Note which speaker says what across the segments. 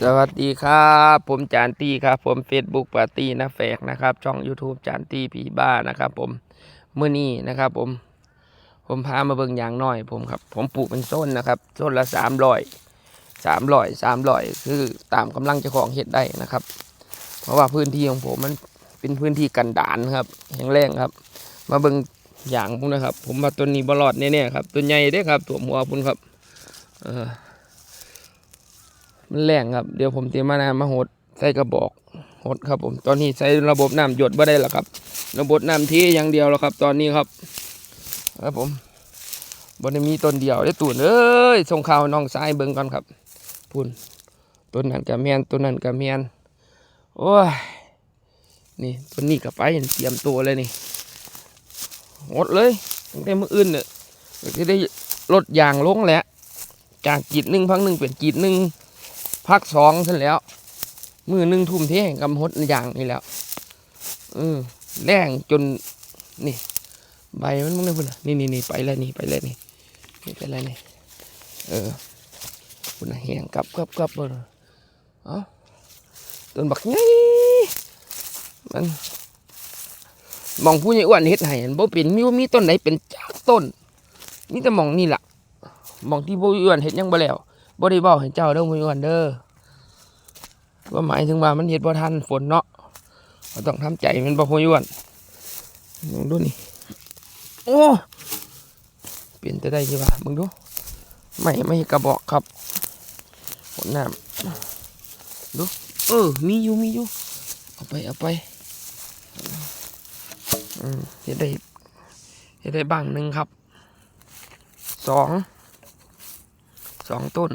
Speaker 1: สวัสดีครับ ผมจานตีครับ ผม Facebook ปาร์ตี้นะแฟกนะครับ ช่อง YouTube จานตีผีบ้านะครับ ผมเมื่อนี้นะครับ ผม ผมพามาเบิ่งอย่างน้อย ผมครับ ผมปลูกเป็นส้นนะครับส้นละสามร้อยสามร้อยสามร้อยคือตามกำลังเจ้าของเห็ดได้นะครับ เพราะว่าพื้นที่ของผมมันเป็นพื้นที่กันดานครับแห้งแล้งครับ มาเบิ่งอย่างผมนะครับ ผมว่าต้นนี้บลอดแน่ๆครับต้นใหญ่เด้อครับตัวหัวพุ่นครับ เออ มันแรงครับ เดี๋ยวผมเตรียมมานามาหดใส่กระบอกหดครับผมตอนนี้ใช้ระบบน้ำหยดบ่ได้แล้วครับ ระบบน้ำที่อย่างเดียวแล้วครับ ตอนนี้ครับครับผมบนมีต้นเดียวได้ตูนเอ้ยส่งข่าวน้องสายเบิ่งก่อนครับพุ่นต้นนั้นกับเมียนต้นนั้นกับเมียนโอ้ยนี่ต้นนี้กับไปเตรียมตัวเลยนี่หดเลยตั้งแต่มื้ออื่นเนี่ยจะได้ลดยางลงแหละจากกีดหนึ่งพักหนึ่งเป็นกีดหนึ่ง พักสองเสร็จแล้ว มือหนึ่งทุ่มเทให้กำหดอย่างนี่แล้วเออแรงจนนี่ ใบมันมึงได้พุ่นน่ะนี่นี่นี่ไปแล้วนี่ไปแล้วนี่นี่ไปแล้วนี่เออพุ่นแหงกับกับกับเบดเอาต้นบักไงมันมองผู้ใหญ่อ้วนเฮ็ดให้มันบ่เป็นมีบ่มีต้นไหนเป็นจากต้นมีแต่มองนี่ล่ะมองที่ผู้อ้วนเฮ็ดยังบ่แล้ว บ่ได้บอกให้เจ้าเด้อมื้อวันเด้อว่าหมายถึงว่ามันเฮ็ดบ่ทันฝนเนาะก็ต้องทำใจมันบ่ฮู้ย้วนมึงดูนี่โอ้เปลี่ยนจะได้ยี่ว่ามึงดูไม่ไม่กระบอกครับฝนน้ำดูเออมีอยู่มีอยู่เอาไปเอาไปอืมเฮ็ดได้เฮ็ดได้บ้างหนึ่งครับสอง สองต้น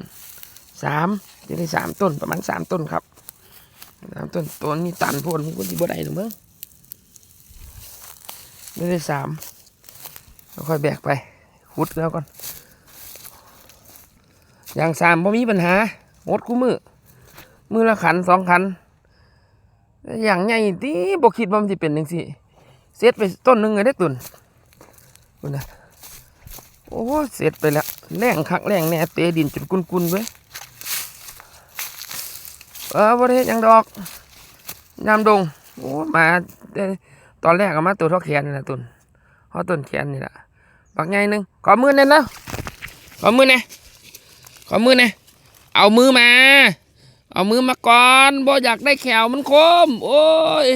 Speaker 1: สามจะได้สามต้นประมาณสามต้นครับสามต้นต้นนี้ตันโพนผมก็ดีบ่ได้หรือมั้งได้ได้สามแล้วค่อยแบกไปขุดแล้วก่อนอย่างสามพอมีปัญหาหมดคู่มือมือละขันสองขัน อย่างใหญ่ที่บกคิดว่ามันจะเป็นยังสิเซตไปต้นหนึ่งเลยได้ตุนคุณนะโอ้เสร็จไปแล้ว แรงคักแรงแน่เตะดินจนกุนๆเว้ยเออบ่ได้เฮ็ดหยังดอกยามดงโอ้มาตอนแรกก็มาตัวท่าแขนนี่แหละตุนเพราะต้นแขนนี่แหละบักใหญ่หนึงขอมือหน่อยนะขอมือหน่ยขอมือหน่ยเอามือมา เอามือมาก่อนบ่อยากได้แขวมันคม โอ้ย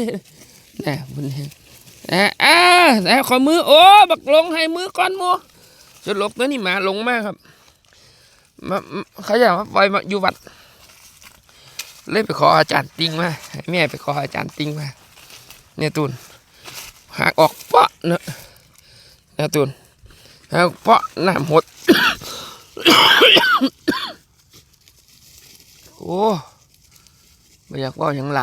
Speaker 1: น่บุญแฮงอ่าอ่าแต่ขอมือโอ้บักลงให้มือก่อนหมู จุดลบตัวนี้หมาลงมากครับมาเขาอยากว่าไปมาอยู่วัด เลยไปขออาจารย์ติงมาให้แม่ไปขออาจารย์ติงมาเนี่ยตูนหากออกเปาะเนอะเนี่ยตูนหากเปาะน้ำหดโอ้ไม่อยากว่าอย่างไร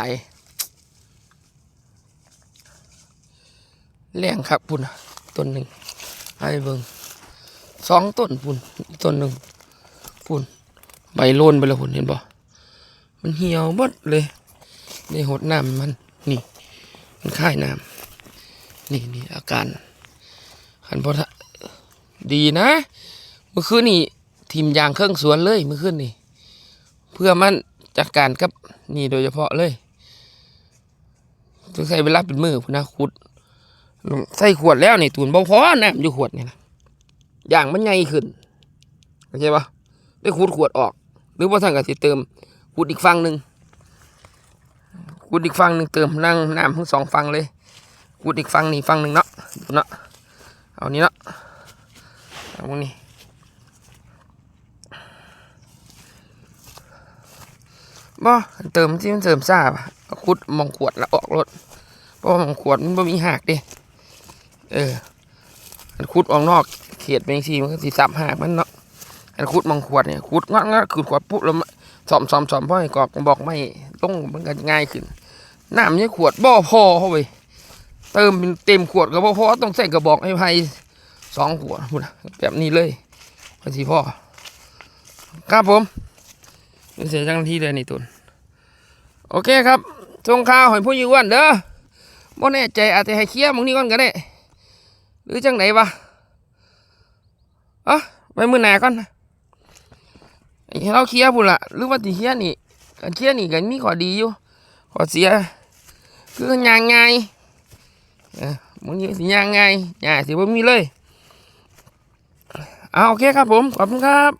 Speaker 1: แรงครับพุ่นต้นหนึ่งให้เบิ่ง สองต้นปุ่นต้นหนึ่งปุ่นใบโลนไปแล้วปุ่นเห็นบ่มันเหี่ยวหมดเลยในหดน้ำมันนี่มันค่ายน้ำนี่นี่อาการขันพอทะดีนะ เมื่อคืนนี่ทีมยางเครื่องสวนเลยเมื่อคืนนี่ เพื่อมันจัดการกับนี่โดยเฉพาะเลยต้องใช้เวลาเป็นมือพุ่นนะขุดใส่ขวดแล้วนี่ตูนบ่พอน้ำอยู่ขวดนี่นะ อย่างมันใหญ่ขึ้นเข้าใจปะได้ขูดขวดออก หรือว่าสั่งกับสิเติมขูดอีกฝั่งหนึ่งขูดอีกฝั่งหนึ่งเติมนั่งน้ำทั้งสองฝั่งเลยขูดอีกฝั่งนี่ฝั่งหนึ่งเนาะดูเนาะเอานี้เนาะเอาพวกนี้บ่เติมที่มันเติมซาปะเอาขุดมองขวดแล้วออกรถเพราะว่ามองขวดมันบ่มีหักดิเออ อันขุดออกนอกเขียดเป็นสีมันก็สีสับหักมันเนาะอันขุดมองขวดเนี่ยขุดงะงะขุดขวดปุ๊บแล้วสอมสอมสอมพ่อให้กอกบอกไม่ลงมันก็ง่ายขึ้นน้ำเนี่ยขวดบ่อพอเข้าไปเติมเป็นเต็มขวดก็บ่พอต้องใส่กระบอกให้ไพ่สองขวดพูดนะแบบนี้เลยพอสีพ่อครับผมเสียจังที่เลยนี่ตุนโอเคครับส่งข่าวให้ผู้ยือ้วนเด้อบ่แน่ใจอาจจะให้เคลียร์มึงนี่ก่อนก็ได้ หรือจังไหนวะอะไปมือหนาก่อนนะให้เราเคลียร์พุ่นละหรือว่าตีเคลียร์นี่อันเชี่ยนี่กันมีข้อดีอยู่ข้อเสียคือยางง่ายเออมึงยี่สิยางง่ายย่างสิบ่มีเลยเอาโอเคครับผม ขอบคุณครับ